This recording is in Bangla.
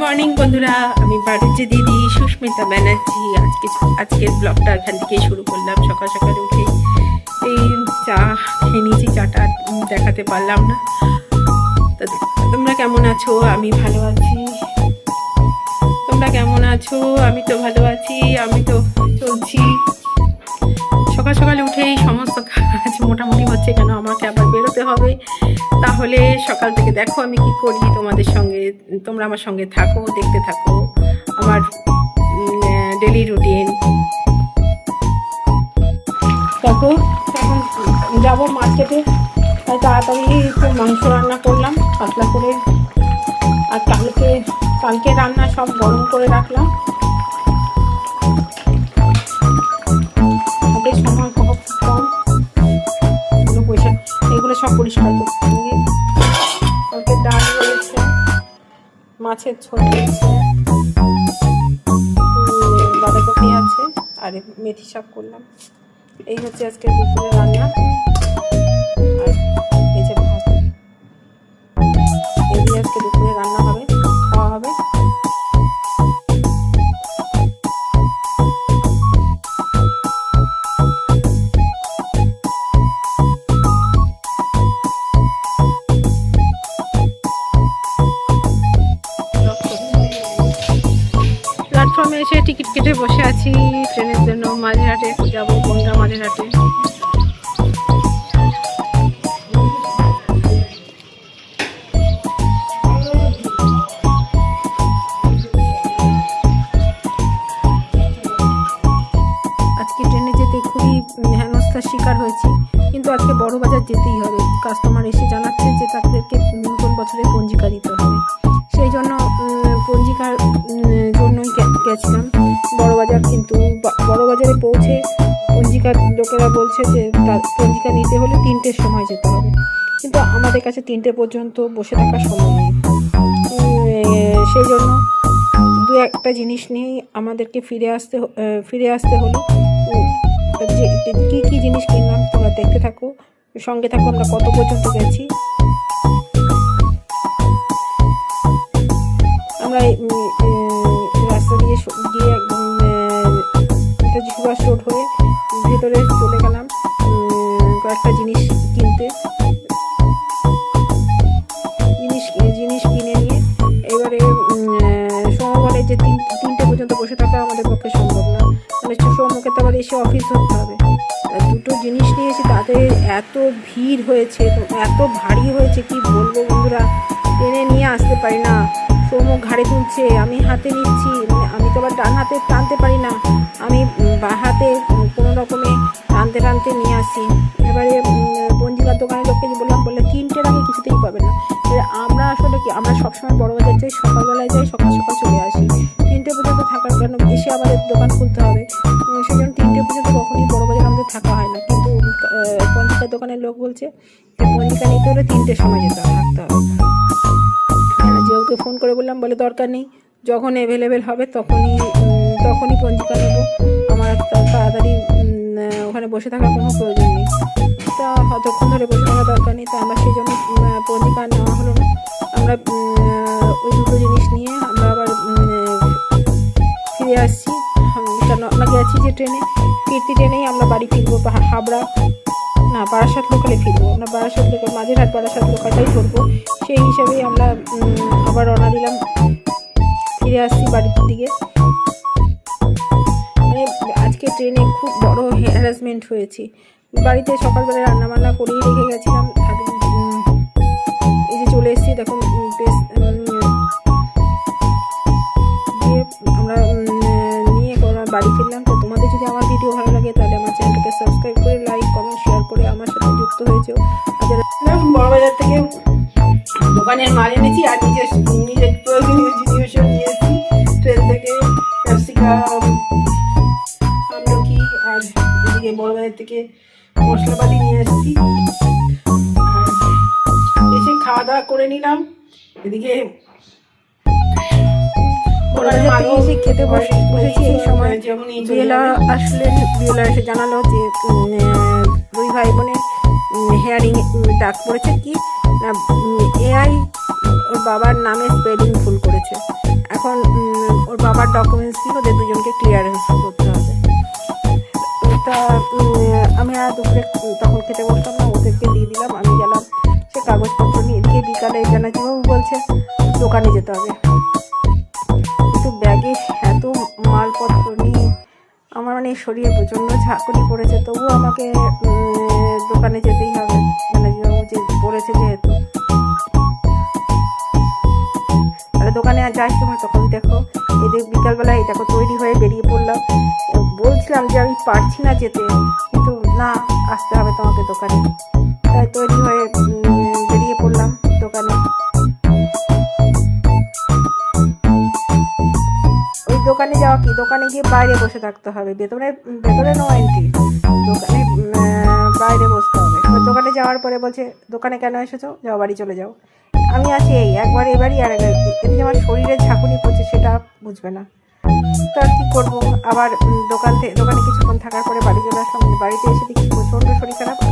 মর্নিং বন্ধুরা, আমি বাড়ির দিদি, সুস্মিতা ব্যানার্জি। আজকে আজকের ব্লগটা এখান থেকে শুরু করলাম। সকাল সকাল উঠে এই চা খেয়ে নিয়েছি, চাটা দেখাতে পারলাম না। তোমরা কেমন আছো? আমি ভালো আছি। তোমরা কেমন আছো? আমি তো ভালো আছি, আমি তো চলছি। সকাল সকালে উঠেই সমস্ত কাজ মোটামুটি হচ্ছে কেন আমাকে আবার বেরোতে হবে। তাহলে সকাল থেকে দেখো আমি কি করি তোমাদের সঙ্গে, তোমরা আমার সঙ্গে থাকো, দেখতে থাকো আমার ডেলি রুটিন দেখো, এখন যাব মার্কেটে তাই তাড়াতাড়ি একটু মাংস রান্না করলাম, পাতলা করে। আর কালকে কালকে রান্না সব গরম করে রাখলাম। মাছের ঝোল বাঁধাকপি আছে। আর মেথি শাক করলাম। এই হচ্ছে আজকে দুপুরে রান্না। জন্য মাঝেরহাটে যাব, বনগা মাঝেরহাটে। হেনস্থার শিকার হয়েছি, কিন্তু আজকে বড় বাজার যেতেই হবে। কাস্টমার এসে জানাচ্ছে যে তাদেরকে নতুন বছরে পঞ্জিকা দিতে হবে। সেই জন্য পঞ্জিকার বলছে যে পঞ্জিকা নিতে হলে তিনটের সময় যেতে হবে। কিন্তু আমাদের কাছে তিনটে পর্যন্ত বসে থাকা সময় নেই। সেই জন্য দু একটা জিনিস নিয়েই আমাদেরকে ফিরে আসতে ফিরে আসতে হলো। যে, কী কী জিনিস কিনলাম তোমরা দেখতে থাকো। সঙ্গে থাকো, আমরা কত পর্যন্ত গেছি। আমরা রাস্তা দিয়ে গিয়ে সুভাষ রোড হয়ে ভেতরে চলে গেলাম কয়েকটা জিনিস কিনতে। জিনিস জিনিস কিনে নিয়ে এবারে সোমবারে যে তিন, তিনটে পর্যন্ত বসে থাকা আমাদের পক্ষে সম্ভব না। মানে সৌমকে তো আবার এসে অফিস ধরতে হবে। দুটো জিনিস নিয়েছি তাতে এত ভিড় হয়েছে এত ভারী হয়েছে, কি বলব বন্ধুরা? টেনে নিয়ে আসতে পারি না। সৌম ঘাড়ে তুলছে, আমি হাতে নিচ্ছি, আমি তো আবার ডান হাতে টানতে পারি না। আমি বা হাতে টানতে নিয়ে আসি। এবারে পঞ্জিকার দোকানের লোককে বললাম বললে তিনটের আগে কিছুতেই পাবে না। আমরা আসলে কি আমরা সবসময় বড় বাজার যাই সকালবেলায় যাই সকাল সকাল চলে আসি। তিনটে পর্যন্ত থাকার কারণ এসে আমাদের দোকান খুলতে হবে। সেই জন্য তিনটে পর্যন্ত কখনই বড় বাজার আমাদের থাকা হয় না। কিন্তু আহ, পঞ্জিকার দোকানের লোক বলছে যে পঞ্জিকা নিতে হলে তিনটের সময় যেতে হবে থাকতে হবে। যে ওকে ফোন করে বললাম বলে দরকার নেই যখন অ্যাভেলেবেল হবে তখনই তখনই পঞ্জিকা বসে থাকার কোনো প্রয়োজন নেই। তা অতক্ষণ ধরে বসে থাকার দরকার নেই, তা আমরা সেই জন্য পঞ্জিকা আর নেওয়া হলো না। আমরা ওই দুটো জিনিস নিয়ে আমরা আবার ফিরে আসছি। কেন, আমরা গেছি যে ট্রেনে। ফিরতি ট্রেনেই আমরা বাড়ি ফিরবো হাবড়া। না, বারাসাত লোকালে ফিরবো। আমরা বারাসাত লোকাল, মাঝেরহাট বারাসাত লোকালটাই ধরবো। সেই হিসাবেই আমরা আবার রওনা দিলাম। ফিরে আসছি বাড়ির দিকে। মানে আজকে ট্রেনে খুব বড় হ্যারাসমেন্ট হয়েছি। বাড়িতে সকালবেলা রান্না বান্না করেই রেখে গেছিলাম এই যে চলে এসেছি, দেখো আমরা নিয়ে বাড়ি ফিরলাম। তো তোমাদের যদি আমার ভিডিও ভালো লাগে, তাহলে আমার চ্যানেলটাকে সাবস্ক্রাইব করে লাইক কমেন্ট শেয়ার করে আমার সাথে যুক্ত হয়েছে। বড়বাজার থেকে দোকানের মাল এনেছি, আর নিজের নিজের প্রয়োজনীয় জিনিসও নিয়েছি ট্রেন থেকে ক্যাপসিকাম এদিকে বড়বাজার থেকে মশলাপাতি নিয়ে এসেছি। এসে খাওয়া দাওয়া করে নিলাম। এদিকে খেতে বসে বসেছি এই সময়। যেমন বিয়েলা আসলেন বিয়েলা এসে জানালো যে দুই ভাই বোনের হেয়ারিং ডাক পড়েছে। কি? না এআই ওর বাবার নামে স্পেলিং ভুল করেছে। ডকুমেন্টস দিয়ে ওদের দুজনকে ক্লিয়ারেন্স করতে। তা আমি আর দুপুরে তখন খেতে বসলাম না, ওদেরকে দিয়ে দিলাম, আমি গেলাম, সে কাগজপত্র নিয়ে এদিকে বিকালে জানাজিবাবু বলছে, দোকানে যেতে হবে। কিন্তু ব্যাগে এত মালপত্র নিয়ে, আমার মানে শরীরে প্রচণ্ড ঝাঁকুনি পড়েছে, তবুও আমাকে দোকানে যেতেই হবে জানাজিবাবু যে পড়েছে যেহেতু। তাহলে দোকানে আর যাই তোমার তখন দেখো, এদের বিকালবেলা এই দেখো তৈরি হয়ে বেরিয়ে পড়লাম। বলছিলাম যে আমি পারছি না যেতে। কিন্তু না, আসতে হবে তোমাকে দোকানে। তাই তৈরি হয়ে বেরিয়ে পড়লাম দোকানে। ওই দোকানে যাওয়া কি? দোকানে গিয়ে বাইরে বসে থাকতে হবে। ভেতরে ভেতরে নো এন্ট্রি দোকানে বাইরে বসতে হবে। দোকানে যাওয়ার পরে বলছে, দোকানে কেন এসেছ? যাও, বাড়ি চলে যাও। আমি আছি এই, একবার এবারই আর একবার আমার শরীরে ঝাঁকুনি পড়ছে, সেটা বুঝবে না। তো আর কী করব? আবার দোকান থেকে দোকানে কিছুক্ষণ থাকার পরে বাড়ি চলে আসলাম। বাড়িতে এসে দেখি প্রচণ্ড শরীর খারাপ।